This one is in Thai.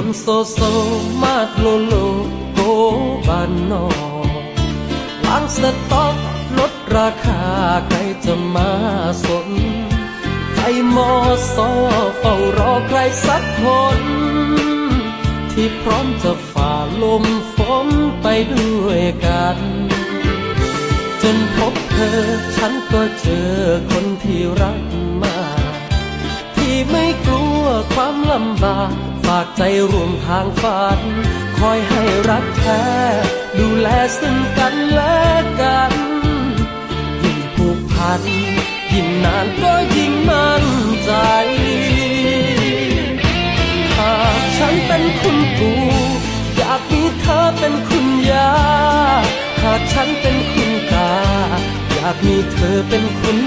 คนโซโซมาดโลโลโกบานนอกวางสต็อกลดราคาใครจะมาสน ใครมอสอเฝ้ารอใครสักคน ที่พร้อมจะฝ่าลมฝนไปด้วยกัน จนพบเธอฉันก็เจอคนที่รักมากที่ไม่กลัวความลำบาก ฝากใจร่วมทางฝัน คอยให้รักแท้ ดูแลซึ่งกันและกัน ยิ่งผูกพัน ยิ่งนานก็ยิ่งมั่นใจ หากฉันเป็นคุณปู่อยากมีเธอเป็นคุณยา หากฉันเป็นคุณตา อยากมีเธอเป็นคุณ